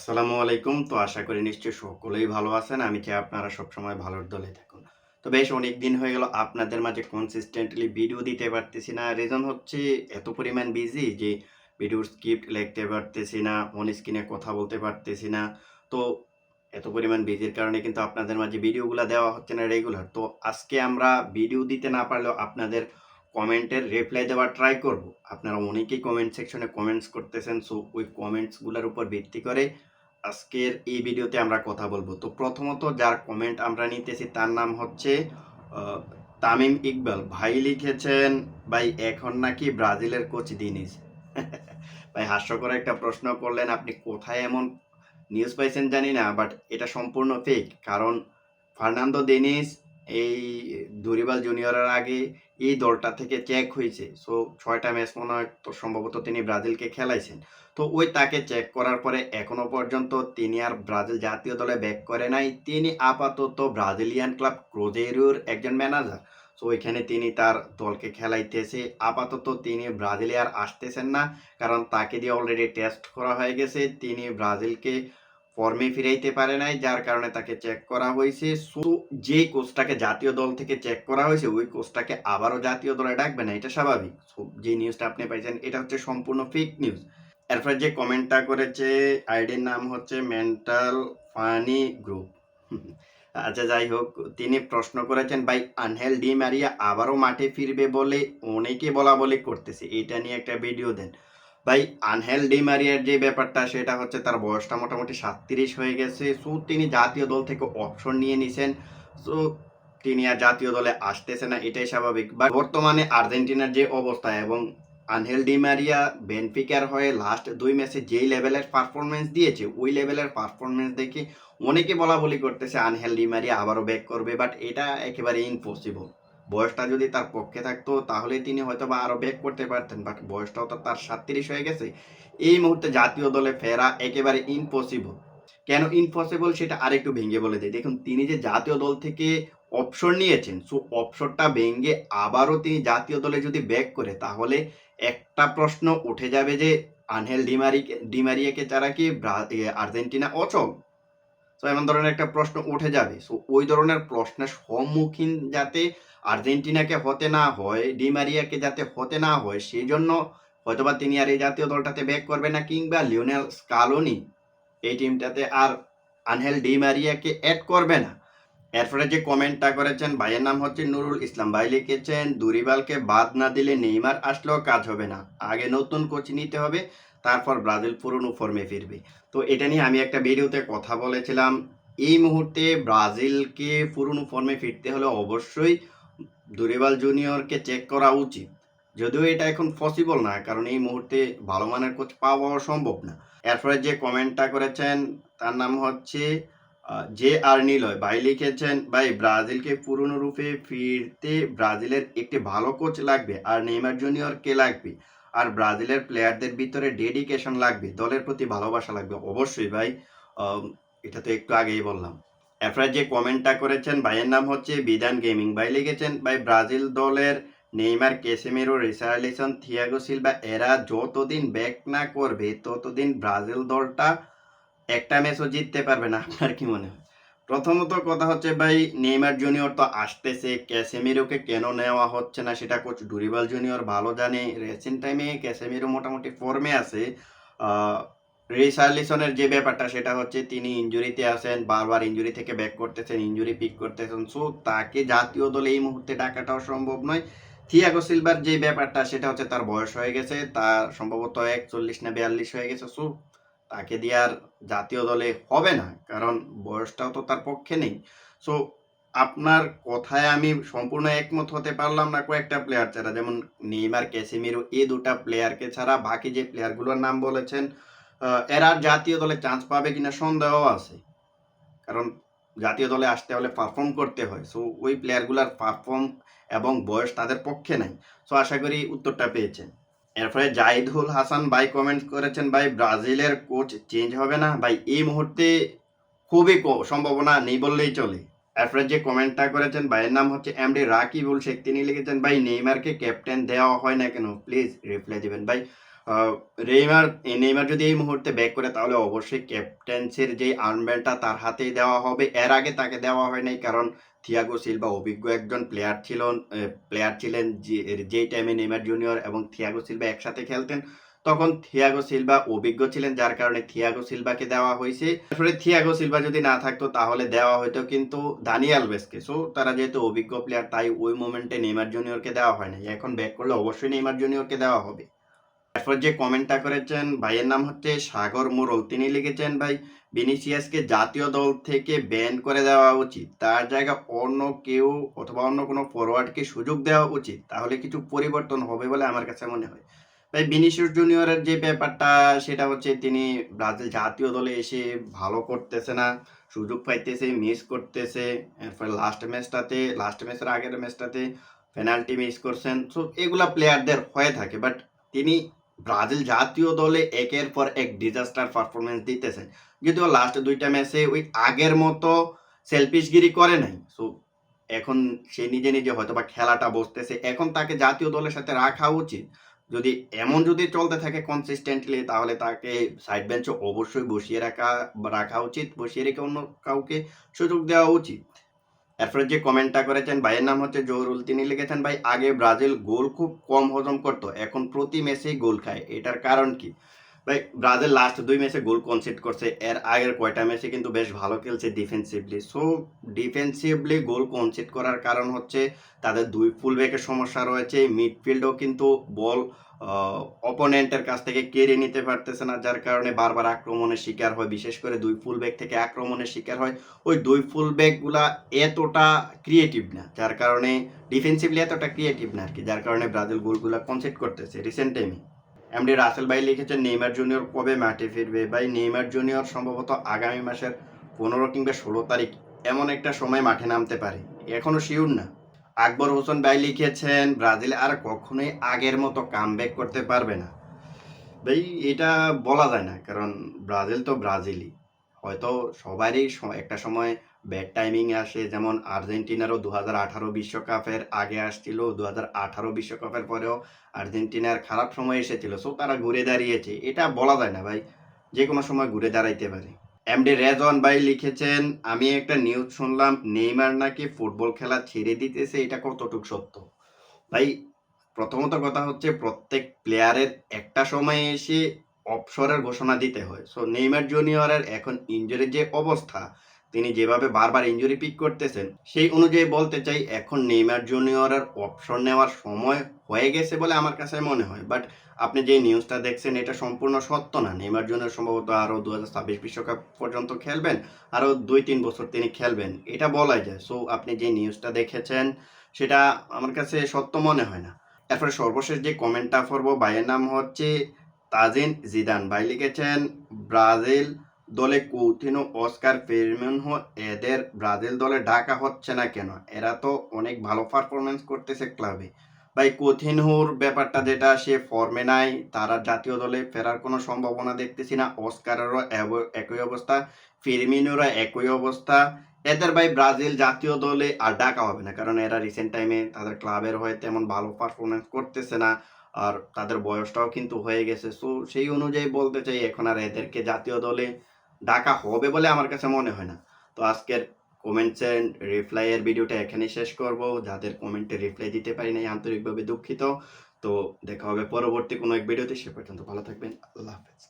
আসসালামু আলাইকুম। তো আশা করি নিশ্চয়ই সকলেই ভালো আছেন। আমি চাই আপনারা সবসময় ভালোর দলে থাকুন। তো বেশ অনেক দিন হয়ে গেল আপনাদের মাঝে কনসিস্টেন্টলি ভিডিও দিতে পারতেছি না। রিজন হচ্ছে এত পরিমাণ বিজি যে ভিডিওর স্ক্রিপ্ট লিখতে পারতেছি না অন স্ক্রিনে কথা বলতে পারতেছি না। তো এত পরিমাণ বিজির কারণে কিন্তু আপনাদের মাঝে ভিডিওগুলো দেওয়া হচ্ছে না রেগুলার তো আজকে আমরা ভিডিও দিতে না পারলেও আপনাদের কমেন্টের রিপ্লাই দেওয়ার ট্রাই করব। আপনারা অনেকেই কমেন্ট সেকশনে কমেন্টস করতেছেন সো ওই কমেন্টসগুলোর উপর ভিত্তি করে আজকের এই ভিডিওতে আমরা কথা বলব। তো প্রথমত যার কমেন্ট আমরা নিতেছি তার নাম হচ্ছে তামিম ইকবাল। ভাই লিখেছেন, ভাই, এখন নাকি ব্রাজিলের কোচ দিনিস? ভাই, হাস্যকর একটা প্রশ্ন করলেন, আপনি কোথায় এমন নিউজ পাইছেন জানি না বাট এটা সম্পূর্ণ ফেক কারণ ফার্নান্দো দেনিস এই দুরিবাল জুনিয়রের আগে এই দলটা থেকে চেক হয়েছে। সো ছয়টা ম্যাচ মনে হয় তো সম্ভবত তিনি ব্রাজিলকে খেলাইছেন। তো ওই তাকে চেক করার পরে এখনও পর্যন্ত তিনি আর ব্রাজিল জাতীয় দলে ব্যাক করে নাই। তিনি আপাতত ব্রাজিলিয়ান ক্লাব ক্রোজেরুর একজন ম্যানেজার তো ওইখানে তিনি তার দলকে খেলাইতেছে। আপাতত তিনি ব্রাজিলে আর আসতেছেন না, কারণ তাকে দিয়ে অলরেডি টেস্ট করা হয়ে গেছে। তিনি ব্রাজিলকে ফর্মে ফিরাইতে পারে নাই, যার কারণে তাকে চেক করা হয়েছে। সো যে কোচটাকে জাতীয় দল থেকে চেক করা হয়েছে, ওই কোচটাকে আবারও জাতীয় দলে ডাকবে না, এটা স্বাভাবিক। সো যে নিউজটা আপনি পাইছেন, এটা হচ্ছে সম্পূর্ণ ফেক নিউজ এরপরে যে কমেন্টটা করেছে, আইডির নাম হচ্ছে মেন্টাল ফানি গ্রুপ আচ্ছা যাই হোক, তিনি প্রশ্ন করেছেন, ভাই, আনহেল ডি মারিয়া আবারও মাঠে ফিরবে বলে অনেকে বলা বলি করতেছে। এটা নিয়ে একটা ভিডিও দেন। ভাই, আনহেল ডি মারিয়ার যে ব্যাপারটা, সেটা হচ্ছে তার বয়সটা মোটামুটি সাতত্রিশ হয়ে গেছে। সো, তিনি জাতীয় দল থেকে অপশন নিয়ে নিছেন। সো, তিনি আর জাতীয় দলে আসতেছে না, এটাই স্বাভাবিক। বা বর্তমানে আর্জেন্টিনার যে অবস্থা এবং আনহেল ডি মারিয়া, বেনফিকার হয়ে লাস্ট দুই ম্যাচে যেই লেভেলের পারফরমেন্স দিয়েছে, ওই লেভেলের পারফরমেন্স দেখে অনেকে বলা বলি করতেছে আনহেল ডি মারিয়া আবারও ব্যাক করবে বাট এটা একেবারে ইম্পসিবল বয়সটা যদি তার পক্ষে থাকতো, তাহলে তিনি হয়তো বা আরও ব্যাক করতে পারতেন বাট বয়সটাও তো তার সাতত্রিশ হয়ে গেছে। এই মুহূর্তে জাতীয় দলে ফেরা একেবারে ইম্পসিবল কেন ইম্পসিবল সেটা আরেকটু ভেঙে বলে দেয় দেখুন, তিনি যে জাতীয় দল থেকে অপশন নিয়েছেন সো অপশনটা ভেঙে আবারও তিনি জাতীয় দলে যদি ব্যাক করে, তাহলে একটা প্রশ্ন উঠে যাবে যে আনহেল ডিমারি ডিমারিয়াকে ছাড়া কি আর্জেন্টিনা অচল? তো এমন ধরনের একটা প্রশ্ন উঠে যাবে। সো ওই ধরনের প্রশ্নের সম্মুখীন যাতে আর্জেন্টিনাকে হতে না হয় ডিমারিয়াকে যাতে হতে না হয় সেই জন্য হয়তোবা তিনি আর এই জাতীয় দলটাতে ব্যাক করবে না, কিংবা লিওনেল স্কালোনি এই টিমটাতে আর আনহেল ডিমারিয়াকে অ্যাড করবে না। এরপরে যে কমেন্টটা করেছেন, ভাইয়ের নাম হচ্ছে নুরুল ইসলাম। ভাই লিখেছেন, দুরিবালকে বাদ না দিলে নেইমার আসলেও কাজ হবে না। আগে নতুন কোচ নিতে হবে, তারপর ব্রাজিল পুরনো ফর্মে ফিরবে। তো এটা নিয়ে আমি একটা ভিডিওতে কথা বলেছিলাম। এই মুহূর্তে ব্রাজিলকে পুরনো ফর্মে ফিরতে হলে অবশ্যই দুরিবাল জুনিয়রকে চেক করা উচিত। যদিও এটা এখন পসিবল না, কারণ এই মুহূর্তে ভালো মানের কোচ পাওয়া সম্ভব না। এরপরে যে কমেন্টটা করেছেন, তার নাম হচ্ছে যে আর নিলয় ভাই লিখেছেন, ভাই, ব্রাজিলকে পুরনো রূপে ফিরতে ব্রাজিলের একটি ভালো কোচ লাগবে, আর নেইমার জুনিয়র কে লাগবে? আর ব্রাজিলের প্লেয়ারদের ভিতরে ডেডিকেশন লাগবে, দলের প্রতি ভালোবাসা লাগবে। অবশ্যই, ভাই এটা তো একটু আগেই বললাম। এরপরে যে কমেন্টটা করেছেন, ভাইয়ের নাম হচ্ছে বিধান গেমিং। ভাই লিখেছেন, ভাই, ব্রাজিল দলের Neymar, Casemiro Richarlison Thiago Silva, এরা যতদিন ব্যাক না করবে, ততদিন ব্রাজিল দলটা একটা ম্যাচও জিততে পারবে না, আপনার কি মনে হয়? প্রথমত কথা হচ্ছে ভাই, নেইমার জুনিয়র তো আসতেছে, ক্যাসেমিরোকে কেন নেওয়া হচ্ছে না সেটা কোচ ডুরিবাল জুনিয়র ভালো জানে। রেসেন্ট টাইমে ক্যাসেমিরো মোটামুটি ফর্মে আছে। রিসার্লিসনের যে ব্যাপারটা সেটা হচ্ছে তিনি ইঞ্জুরিতে আছেন, বারবার ইঞ্জুরি থেকে ব্যাক করতেছেন, ইঞ্জুরি পিক করতেছেন। সো তাকে জাতীয় দলে এই মুহূর্তে ডাকাটাও সম্ভব নয়। থিয়াগো সিলভার যে ব্যাপারটা সেটা হচ্ছে তার বয়স হয়ে গেছে, তার সম্ভবত একচল্লিশ না বিয়াল্লিশ হয়ে গেছে। সো তাকে দিয়ে আর জাতীয় দলে হবে না, কারণ বয়সটাও তো তার পক্ষে নেই। সো আপনার কথায় আমি সম্পূর্ণ একমত হতে পারলাম না কয়েকটা প্লেয়ার ছাড়া। যেমন নেইমার, ক্যাসিমিরো, এই দুটা প্লেয়ারকে ছাড়া বাকি যে প্লেয়ারগুলোর নাম বলেছেন এরা জাতীয় দলে চান্স পাবে কিনা সন্দেহ আছে। কারণ জাতীয় দলে আসতে হলে পারফর্ম করতে হয়। সো ওই প্লেয়ারগুলোর পারফর্ম এবং বয়স তাদের পক্ষে নাই। সো আশা করি উত্তরটা পেয়েছেন। এরপরে জাহিদুল হাসান ভাই কমেন্ট করেছেন, ভাই, ব্রাজিলের কোচ চেঞ্জ হবে না? ভাই, এই মুহূর্তে খুবই সম্ভাবনা নেই বললেই চলে। এরপরে যে কমেন্টটা করেছেন, ভাইয়ের নাম হচ্ছে এমডি রাকিবুল শেখ। তিনি লিখেছেন, ভাই, নেইমারকে ক্যাপ্টেন দেওয়া হয় না কেন? প্লিজ রিপ্লাই দেবেন। ভাই নেইমার নেইমার যদি এই মুহূর্তে ব্যাক করে, তাহলে অবশ্যই ক্যাপ্টেন্সির যে আর্মবেলটা তার হাতেই দেওয়া হবে। এর আগে তাকে দেওয়া হয় নাই, কারণ থিয়াগো সিলভা অভিজ্ঞ একজন প্লেয়ার ছিল প্লেয়ার ছিলেন যে- টাইমে নেইমার জুনিয়র এবং থিয়াগো সিলভা একসাথে খেলতেন, তখন থিয়াগো সিলভা অভিজ্ঞ ছিলেন, যার কারণে থিয়াগো সিলভাকে দেওয়া হয়েছে। আসলে থিয়াগো সিলভা যদি না থাকতো, তাহলে দেওয়া হয়তো কিন্তু দানিয়াল বেসকে সো তারা যেহেতু অভিজ্ঞ প্লেয়ার তাই ওই মোমেন্টে নেইমার জুনিয়রকে দেওয়া হয় না এখন ব্যাক করলে অবশ্যই নেইমার জুনিয়রকে দেওয়া হবে। তারপর যে কমেন্টটা করেছেন, ভাইয়ের নাম হচ্ছে সাগর মোরল। তিনি লিখেছেন, ভাই, ভিনিসিয়াসকে জাতীয় দল থেকে ব্যান করে দেওয়া উচিত। তার জায়গা অন্য কেউ অথবা অন্য কোনো ফরওয়ার্ডকে সুযোগ দেওয়া উচিত। তাহলে কিছু পরিবর্তন হবে বলে আমার কাছে মনে হয়। ভাই, ভিনিসিয়াস জুনিয়রের যে ব্যাপারটা, সেটা হচ্ছে তিনি ব্রাজিল জাতীয় দলে এসে ভালো করতেছে না, সুযোগ পাইতেছে মিস করতেছে। এরপর লাস্ট ম্যাচটাতে লাস্ট ম্যাচের আগের ম্যাচটাতে পেনাল্টি মিস করছেন। সো এগুলা প্লেয়ারদের হয়ে থাকে। বাট তিনি ব্রাজিল জাতীয় দলে একের পর এক ডিজাস্টার পারফরমেন্স দিতেছেন যদিও লাস্ট দুইটা ম্যাচে ওই আগের মতো সেলফিশগিরি করে নাই। সো এখন সে নিজে নিজে হয়তো বা খেলাটা বসতেছে। এখন তাকে জাতীয় দলের সাথে রাখা উচিত। যদি এমন যদি চলতে থাকে কনসিস্টেন্টলি তাহলে তাকে সাইড বেঞ্চে অবশ্যই বসিয়ে রাখা রাখা উচিত। বসিয়ে রেখে অন্য কাউকে সুযোগ দেওয়া উচিত। এরপরে যে কমেন্টটা করেছেন, ভাইয়ের নাম হচ্ছে জহরুল। তিনি লিখেছেন, ভাই, আগে ব্রাজিল গোল খুব কম হজম করতো, এখন প্রতি ম্যাচেই গোল খায়। এটার কারণ কি? ভাই, ব্রাজিল লাস্ট দুই ম্যাচে গোল কনসিড করছে। এর আগের কয়টা ম্যাচে কিন্তু বেশ ভালো খেলছে defensively so defensively goal concede করার কারণ হচ্ছে তাদের দুই ফুল ব্যাকের সমস্যা রয়েছে। মিডফিল্ডও কিন্তু বল অপোনেন্টের কাছ থেকে কেড়ে নিতে পারতেছে না, যার কারণে বারবার আক্রমণের শিকার হয়। বিশেষ করে দুই ফুল ব্যাক থেকে আক্রমণের শিকার হয়। ওই দুই ফুল ব্যাকগুলা এতটা ক্রিয়েটিভ না, যার কারণে ডিফেন্সিভলি এতটা ক্রিয়েটিভ না আর কি, যার কারণে ব্রাজিল গোলগুলা কনসেপ্ট করতেছে রিসেন্ট টাইমে এমডি রাসেল ভাই লিখেছেন, নেইমার জুনিয়র কবে মাঠে ফিরবে? ভাই, নেইমার জুনিয়র সম্ভবত আগামী মাসের পনেরো কিংবা ষোলো তারিখ। এমন একটা সময় মাঠে নামতে পারে। এখনও শিউর না। আকবর হোসেন ভাই লিখেছেন, ব্রাজিল আর কখনোই আগের মতো কাম করতে পারবে না। ভাই, এটা বলা যায় না, কারণ ব্রাজিল তো ব্রাজিলই। হয়তো সবারই একটা সময় ব্যাড টাইমিং আসে। যেমন আর্জেন্টিনারও দু হাজার আঠারো বিশ্বকাপের আগে আসছিল দু হাজার আঠারো বিশ্বকাপের পরেও আর্জেন্টিনার খারাপ সময় এসেছিল। সো তারা ঘুরে দাঁড়িয়েছে। এটা বলা যায় না ভাই। যে কোনো সময় ঘুরে দাঁড়াইতে পারে। এমডি রেজন ভাই লিখেছেন, আমি একটা নিউজ শুনলাম, নেইমার নাকি ফুটবল খেলা ছেড়ে দিতেছে, এটা কতটুকু সত্য? ভাই, প্রথমত কথা হচ্ছে, প্রত্যেক প্লেয়ারের একটা সময় এসে অবসরের ঘোষণা দিতে হয়। সো নেইমার জুনিয়রের এখন ইঞ্জুরির যে অবস্থা, তিনি যেভাবে বারবার ইনজুরি পিক করতেছেন, সেই অনুযায়ী বলতে চাই, এখন নেইমার জুনিয়রের অপশন নেওয়ার সময় হয়ে গেছে বলে আমার কাছে মনে হয়। বাট আপনি যে নিউজটা দেখছেন, এটা সম্পূর্ণ সত্য না। নেইমার জুনিয়র সম্ভবত আরও দু হাজার ছাব্বিশ বিশ্বকাপ পর্যন্ত খেলবেন, আরও দুই তিন বছর তিনি খেলবেন, এটা বলাই যায়। সো আপনি যে নিউজটা দেখেছেন, সেটা আমার কাছে সত্য মনে হয় না। এরপরে সর্বশেষ যে কমেন্টটা করব ভাইয়ের নাম হচ্ছে তাজিন জিদান ভাই লিখেছেন, ব্রাজিল দলে কৌতিনো অস্কার ফেরমিনহো এদের ব্রাজিল দলে ডাকা হচ্ছে না কেন? এরা তো অনেক ভালো পারফরমেন্স করতেছে ক্লাবে ভাই কোথিনহুর ব্যাপারটা যেটা, সে ফর্মে নাই, তারা জাতীয় দলে ফেরার কোনো সম্ভাবনা দেখতেছি না। অস্কারেরও একই অবস্থা ফিরমিনোরও একই অবস্থা। এদের ভাই, ব্রাজিল জাতীয় দলে আর ডাকা হবে না, কারণ এরা রিসেন্ট টাইমে তাদের ক্লাবের হয়ে তেমন ভালো পারফরমেন্স করতেছে না। আর তাদের বয়সটাও কিন্তু হয়ে গেছে। সো সেই অনুযায়ী বলতে চাই, এখন আর এদেরকে জাতীয় দলে ডাকা হবে বলে আমার কাছে মনে হয় না। তো আজকের কমেন্টস অ্যান্ড রিপ্লাইয়ের ভিডিওটা এখানেই শেষ করব। যাদের কমেন্টে রিপ্লাই দিতে পারি নাই, আন্তরিকভাবে দুঃখিত। তো দেখা হবে পরবর্তী কোনো এক ভিডিওতে, সে পর্যন্ত ভালো থাকবেন। আল্লাহ হাফেজ।